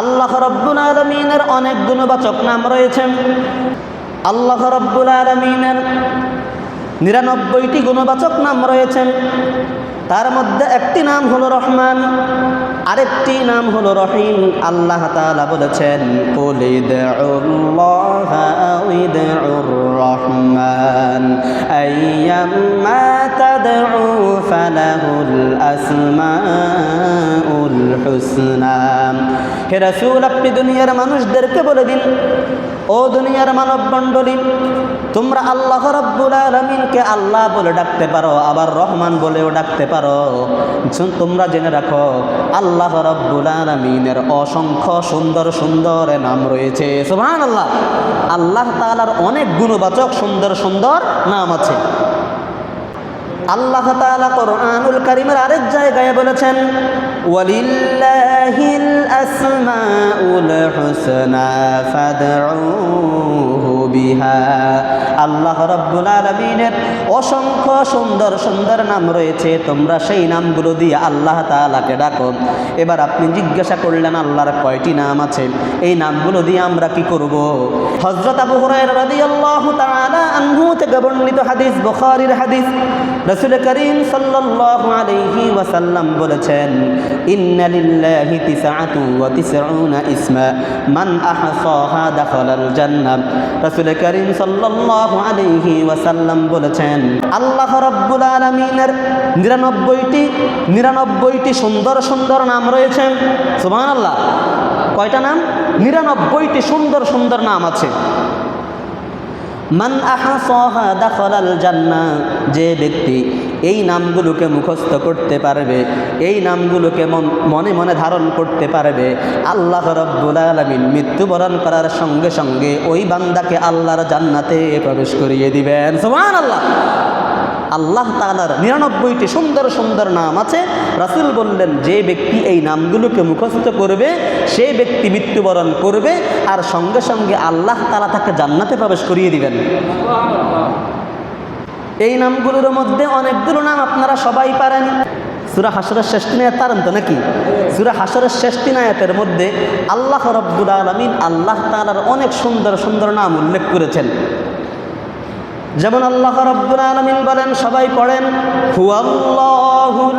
আল্লাহ রব্বুল আলমিনের অনেক গুণবাচক নাম রয়েছে। আল্লাহ রব্বুল আলমিনের নিরানব্বইটি গুণবাচক নাম রয়েছেন তার মধ্যে একটি নাম হলো রহমান, আরেকটি নাম হলো রহিম। আল্লাহ তালা বলেছেন রহমান আসমাউল হুসনা। হে রাসূল, আপনি দুনিয়ার মানুষদেরকে বলে দিন। ও দুনিয়ার মানব মণ্ডলী তোমরা আল্লাহ রব্বুল আলমিনকে আল্লাহ বলে ডাকতে পারো, আবার রহমান বলেও ডাকতে পারো। তোমরা জেনে রাখো, আল্লাহ রব্বুল আলমিনের অসংখ্য সুন্দর সুন্দর নাম রয়েছে। সুবহান আল্লাহ আল্লাহ তালার অনেক গুণবাচক সুন্দর সুন্দর নাম আছে। আল্লাহ তাআলা কোরআনুল কারীমের আরেক জায়গায় বলেছেন لله الأسماء الحسنى فادعوه. বিহা। আল্লাহ রাব্বুল আলামিনের অসংখ্য সুন্দর সুন্দর নাম রয়েছে, তোমরা সেই নামগুলো দিয়ে আল্লাহ তাআলাকে ডাকো। এবার আপনি জিজ্ঞাসা করলেন, আল্লাহর কয়টি নাম আছে? এই নামগুলো দিয়ে আমরা কি করব? হযরত আবু রাদিয়াল্লাহু তাআলা আনহু থেকে বর্ণিত হাদিস, বুখারীর হাদিস। রাসূল করিম সাল্লাল্লাহু আলাইহি ওয়াসাল্লাম বলেছেন, ইন্না লিল্লাহি তিসআতু ওয়া তিসউনা ইসমা, মান আহসাহা দাখালাল জান্নাহ। রাসূল করিম সাল্লাল্লাহু আলাইহি ওয়াসাল্লাম বলেছেন, আল্লাহ রাব্বুল আলামিনের 99টি 99টি সুন্দর সুন্দর নাম রয়েছে। সুবহানাল্লাহ। কয়টা নাম? 99টি সুন্দর সুন্দর নাম আছে। মান আহাসহা দাখলাল জান্নাহ, যে ব্যক্তি এই নামগুলোকে মুখস্থ করতে পারবে, এই নামগুলোকে মন- মনে ধারণ করতে পারবে। আল্লাহ রব্বুল আলমিন মৃত্যুবরণ করার সঙ্গে সঙ্গে ওই বান্দাকে আল্লাহর জান্নাতে প্রবেশ করিয়ে দিবেন। সুবহান আল্লাহ আল্লাহ তালার নিরানব্বইটি সুন্দর সুন্দর নাম আছে। রাসূল বললেন, যে ব্যক্তি এই নামগুলোকে মুখস্থ করবে, সে ব্যক্তি মৃত্যুবরণ করবে, আর সঙ্গে সঙ্গে আল্লাহ তালা তাকে জান্নাতে প্রবেশ করিয়ে দিবেন। এই নামগুলোর মধ্যে অনেকগুলো নাম আপনারা সবাই পারেন। সুরা হাসরের শেষ তিনায়াত পারেন তো নাকি? সুরা হাসরের শেষ তিনায়াতের মধ্যে আল্লাহ রব্বুল আলমিন আল্লাহ তালার অনেক সুন্দর সুন্দর নাম উল্লেখ করেছেন। যেমন আল্লাহ রব্বুল আলামিন বলেন, সবাই পড়েন হুয়াল্লাহুল্লাযী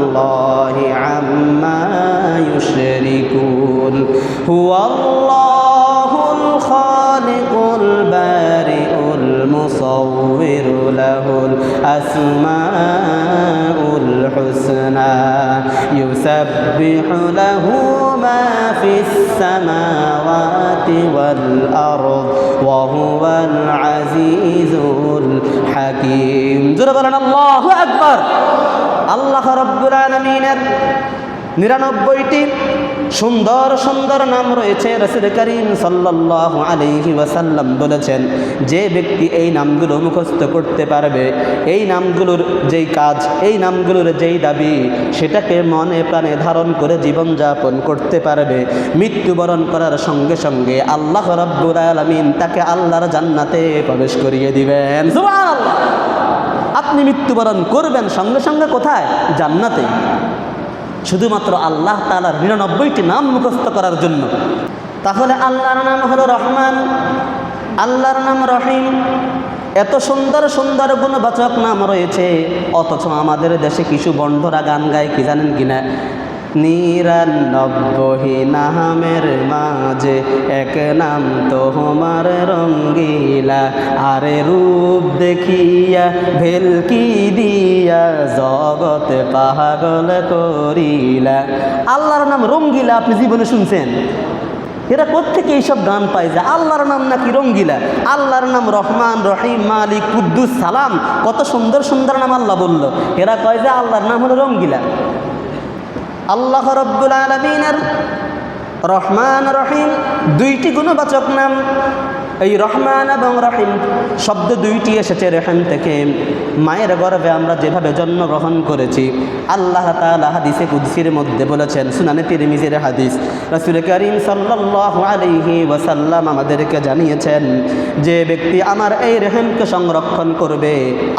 الأسماء الحسنى يسبح له ما في السماوات والأرض وهو العزيز الحكيم جربنا الله أكبر الله رب العالمين নিরানব্বইটি সুন্দর সুন্দর নাম রয়েছে রসুল করিম সাল্লাল্লাহু আলাইহি ওয়াসাল্লাম বলেছেন, যে ব্যক্তি এই নামগুলো মুখস্থ করতে পারবে, এই নামগুলোর যেই কাজ, এই নামগুলোর যেই দাবি, সেটাকে মনে প্রাণে ধারণ করে জীবনযাপন করতে পারবে। মৃত্যুবরণ করার সঙ্গে সঙ্গে আল্লাহ রব্বুল আলমিন তাকে আল্লাহর জান্নাতে প্রবেশ করিয়ে দিবেন। আপনি মৃত্যুবরণ করবেন সঙ্গে সঙ্গে কোথায়? জান্নাতে। শুধুমাত্র আল্লাহ তালার নিরানব্বইটি নাম মুখস্থ করার জন্য। তাহলে আল্লাহর নাম হলো রহমান, আল্লাহর নাম রহিম। এত সুন্দর সুন্দর গুণবাচক নাম রয়েছে, অথচ আমাদের দেশে কিছু বন্ধরা গান গায়, কি জানেন কিনা নিরানব্বই নামের মাঝে এক নাম তোমার রঙ্গিলা। আরে রূপ দেখিয়া, ভেলকি দিয়া জগত পাগল করিলা। আল্লাহর নাম রঙ্গিলা, আপনি জীবনে শুনছেন? এরা কোথেকে এইসব গান পায় যে আল্লাহর নাম নাকি রঙ্গিলা? আল্লাহর নাম রহমান, রহিম, মালিক, কুদ্দুস, সালাম। কত সুন্দর সুন্দর নাম আল্লাহ বলল। এরা কয় যে আল্লাহর নাম হলো রঙ্গিলা। আল্লাহ রব্বুল আলমিনের রহমান রহিম দুইটি গুণবাচক নাম। এই রহমান এবং রহিম শব্দ দুইটি এসেছে রেহান থেকে। মায়ের গর্ভে আমরা যেভাবে জন্মগ্রহণ করেছি, আল্লাহ তাআলা হাদিসে কুদ্সির মধ্যে বলেছেন, সুনানে তিরমিজির হাদিস, রসুল করিম সাল্লাল্লাহু আলাইহি ওয়াসাল্লাম আমাদেরকে জানিয়েছেন যে ব্যক্তি আমার এই রেহেমকে সংরক্ষণ করবে,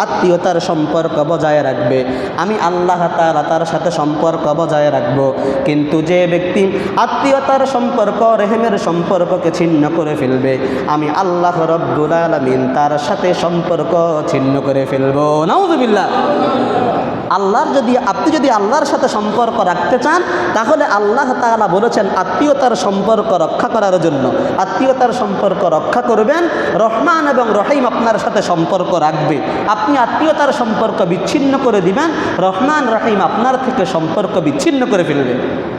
আত্মীয়তার সম্পর্ক বজায় রাখবে, আমি আল্লাহ তাআলা তার সাথে সম্পর্ক বজায় রাখব। কিন্তু যে ব্যক্তি আত্মীয়তার সম্পর্ক, রেহেমের সম্পর্ককে ছিন্ন করে ফেলবে, আমি আল্লাহ রব্বুল আলামিন তার সাথে সম্পর্ক ছিন্ন করে ফেলব। নাউজুবিল্লাহ। আল্লাহর যদি, আপনি যদি আল্লাহর সাথে সম্পর্ক রাখতে চান, তাহলে আল্লাহ তাআলা বলেছেন, আত্মীয়তার সম্পর্ক রক্ষা করার জন্য। আত্মীয়তার সম্পর্ক রক্ষা করবেন, রহমান এবং রহিম আপনার সাথে সম্পর্ক রাখবে। আপনি আত্মীয়তার সম্পর্ক বিচ্ছিন্ন করে দিবেন, রহমান, রহিম আপনার থেকে সম্পর্ক বিচ্ছিন্ন করে ফেলবে।